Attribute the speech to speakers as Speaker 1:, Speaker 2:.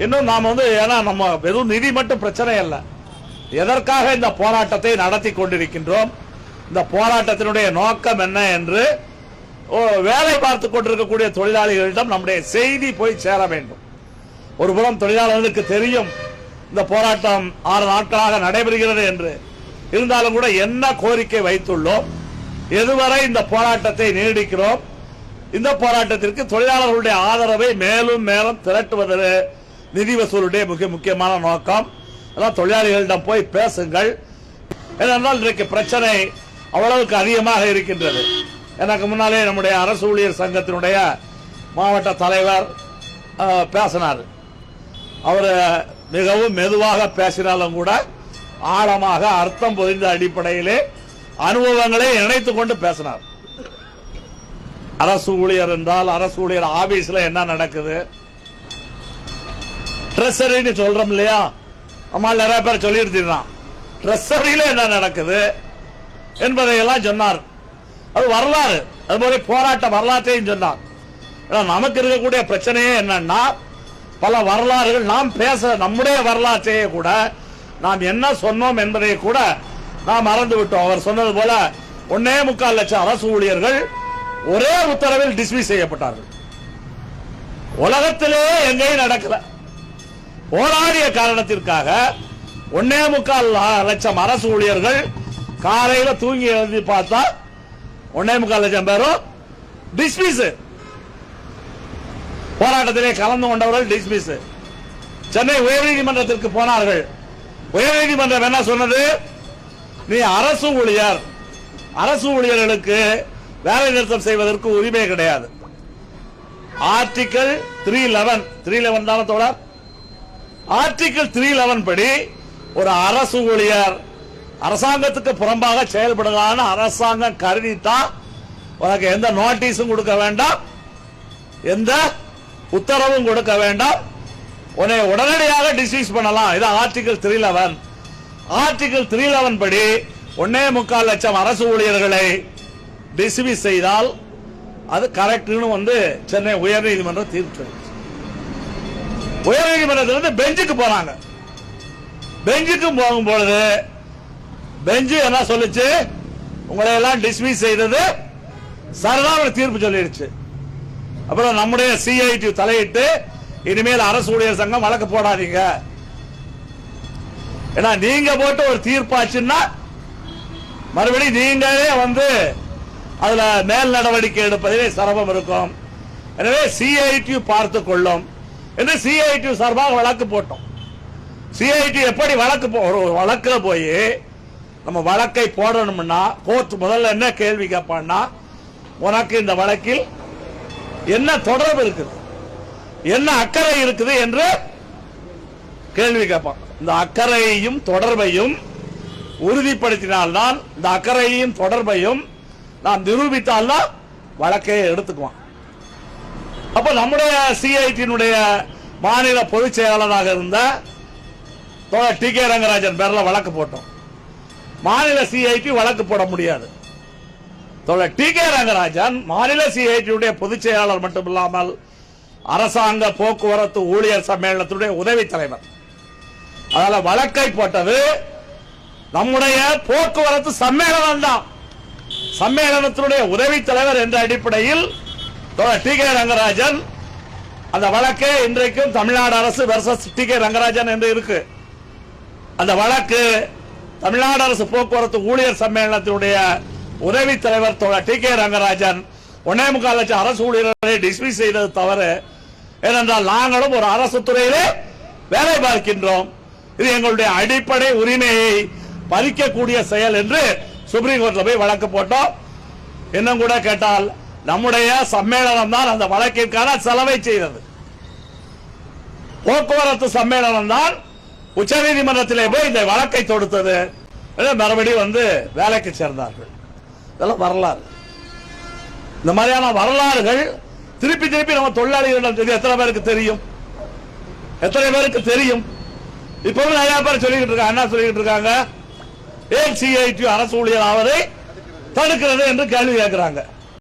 Speaker 1: இன்னும் நாம் வந்து ஏன்னா நம்ம வெறும் நிதி மட்டும் பிரச்சனை அல்ல. எதற்காக இந்த போராட்டத்தை நடத்தி கொண்டிருக்கின்றோம்? இந்த போராட்டத்தினுடைய நோக்கம் என்ன என்று ஓ, வேலை பார்த்து கொண்டிருக்கக்கூடிய தொழிலாளிகளிடம் நம்முடைய செய்தி போய் சேர வேண்டும். ஒரு புறம் தொழிலாளர்களுக்கு தெரியும் இந்த போராட்டம் ஆறு நாட்களாக நடைபெறுகிறது என்று. இருந்தாலும் கூட என்ன கோரிக்கை வைத்துள்ளோம்? எதுவரை இந்த போராட்டத்தை நீடிக்கிறோம்? இந்த போராட்டத்திற்கு தொழிலாளர்களுடைய ஆதரவை மேலும் மேலும் திரட்டுவது நிதி வசூலுடைய மிக முக்கியமான நோக்கம். அதான் தொழிலாளிகளிடம் போய் பேசுங்கள். ஏனென்றால் இன்றைக்கு பிரச்சனை அவ்வளவுக்கு அதிகமாக இருக்கின்றது. எனக்கு முன்னாலே நம்முடைய அரசு ஊழியர் சங்கத்தினுடைய மாவட்ட தலைவர் பேசினார். அவர் மிகவும் மெதுவாக பேசினாலும் கூட ஆழமாக அர்த்தம் பொதிந்த அடிப்படையிலே அனுபவங்களை இணைத்துக் கொண்டு பேசினார். அரசு ஊழியர் என்றால் அரசு ஊழியர் ஆபீஸ்ல என்ன நடக்குது? ட்ரெஸரின்னு சொல்றோம் இல்லையா? அம்மா நிறைய பேர் சொல்லியிருந்தான் ட்ரெஸரியில என்ன நடக்குது என்பதையெல்லாம் சொன்னார். அது வரலாறு. அது மாதிரி போராட்ட வரலாற்றையும் சொன்னார். ஏன்னா நமக்கு இருக்கக்கூடிய பிரச்சனையே என்னன்னா பல வரலாறுகள் நாம் பேச நம்முடைய வரலாற்றையே கூட நாம் என்ன சொன்னோம் என்பதை கூட நாம் மறந்து விட்டோம் அவர் சொன்னது போல ஒன்னே முக்கால் லட்சம் அரசு ஊழியர்கள் ஒரே உத்தரவில் டிஸ்மிஸ் செய்யப்பட்டார்கள். உலகத்திலே எங்கேயும் நடக்கல. போராடிய காரணத்திற்காக ஒன்னே முக்கால் லட்சம் அரசு ஊழியர்கள் காலையில தூங்கி எழுதி பார்த்தா ஒன்னே முக்கால் லட்சம் பேரும் டிஸ்மிஸ் போராட்டத்திலே கலந்து கொண்டவர்கள் டிஸ்மிஸ் சென்னை உயர்நீதிமன்றத்திற்கு போனார்கள். உயர்நீதிமன்றம் என்ன சொன்னது? நீ அரசு ஊழியர். அரசு ஊழியர்களுக்கு வேலை நிறுத்தம் செய்வதற்கு உரிமை கிடையாது. Article three eleven three eleven தானே தோழர்? ஆர்டிகல் த்ரீ லெவன் படி ஒரு அரசு ஊழியர் அரசாங்கத்துக்கு புறம்பாக செயல்படுகிறான்னு அரசாங்கம் கருதித்தான் உனக்கு எந்த நோட்டீஸும் கொடுக்க வேண்டாம். எந்த உத்தரவும் கொடுக்க வேண்டாம். உன்னை உடனடியாக டிஸ்மிஸ் பண்ணலாம். இது article three eleven article three eleven படி ஒன்னே முக்கால் லட்சம் அரசு ஊழியர்களை டிஸ்மிஸ் செய்தால் அது கரெக்ட்னு வந்து சென்னை உயர்நீதிமன்றம் தீர்ப்பு உயர் நீதிமன்றத்திலிருந்து பெஞ்சுக்கு போனாங்க பெஞ்சுக்கு போகும்பொழுது பெஞ்சு என்ன சொல்லுச்சு? உங்களை எல்லாம் டிஸ்மிஸ் செய்தது சரிதான் ஒரு தீர்ப்பு சொல்லிடுச்சு. அப்புறம் நம்முடைய சிஐடி தலையிட்டு இனிமேல் அரசு ஊழியர் சங்கம் வழக்கு போடாதீங்க. ஏன்னா நீங்க போட்டு ஒரு தீர்ப்பாச்சுன்னா மறுபடியும் நீங்களே வந்து அதுல மேல் நடவடிக்கை எடுப்பதிலே சிரமம் இருக்கும். எனவே சிஐடி பார்த்து கொள்ளும். என்று சிஐடி சார்பாக வழக்கு போட்டோம். சிஐடி எப்படி வழக்கு போ- ஒரு வழக்குல போய் நம்ம வழக்கை போடணும்னா கோர்ட் முதல்ல என்ன கேள்வி கேட்பான்னா உனக்கு இந்த வழக்கில் என்ன தொடர்பு இருக்குது? என்ன அக்கறை இருக்குது என்று கேள்வி கேட்பான் இந்த அக்கறையையும் தொடர்பையும் உறுதிப்படுத்தினால்தான் இந்த அக்கறையையும் தொடர்பையும் நாம் நிரூபித்தால்தான் வழக்கையை எடுத்துக்குவான். அப்ப நம்முடைய சிஐடியினுடைய மாநில பொதுச் செயலாளராக இருந்த டி கே ரங்கராஜன் பேரில் வழக்கு போட்டோம். மாநில சிஐடி வழக்கு போட முடியாது. தோழர் டி கே ரங்கராஜன் மாநில சிஐடியுடைய பொதுச் செயலாளர் மட்டுமில்லாமல் அரசாங்க போக்குவரத்து ஊழியர் சம்மேளனத்துடைய உதவி தலைவர். அதனால வழக்கை போட்டது நம்முடைய போக்குவரத்து சம்மேளனம் தான் சம்மேளனத்தினுடைய உதவி தலைவர் என்ற அடிப்படையில் டி கே ரங்கராஜன் அந்த வழக்கு இன்றைக்கும் தமிழ்நாடு அரசு வெர்சஸ் டி கே ரங்கராஜன் என்று இருக்கு. அந்த வழக்கு தமிழ்நாடு அரசு போக்குவரத்து ஊழியர் சம்மேளனத்தினுடைய உதவி தலைவர் தோழர் டி கே ரங்கராஜன் ஒன்னே முக்கால் லட்சம் அரசு ஊழியர்களை டிஸ்மிஸ் செய்தது தவறு. ஏனென்றால் நாங்களும் ஒரு அரசு துறையிலே வேலை பார்க்கின்றோம். இது எங்களுடைய அடிப்படை உரிமையை பறிக்கக்கூடிய செயல் என்று சுப்ரீம் கோர்ட்டில் போய் வழக்கு போட்டோம். இன்னும் கூட கேட்டால் நம்முடைய சம்மேளனம் தான் அந்த வழக்கிற்கான செலவை செய்தது. போக்குவரத்து சம்மேளனம் தான் உச்சநீதிமன்றத்திலே போய் இந்த வழக்கை தொடுத்தது. மறுபடியும் வந்து வேலைக்கு சேர்ந்தார்கள். இதெல்லாம் வரலாறு. இந்த மாதிரியான வரலாறுகள் திருப்பி திருப்பி நம்ம தொழிலாளிகளிடம் தெரியும் எத்தனை பேருக்கு தெரியும்? எத்தனை பேருக்கு தெரியும்? இப்பவும் நிறைய பேர் சொல்லிக்கிட்டு இருக்காங்க. என்ன சொல்லிக்கிட்டு இருக்காங்க. ஏன் சிஐடி அரசு ஊழியர் ஆவதை தடுக்கிறது என்று கேள்வி கேட்கிறாங்க.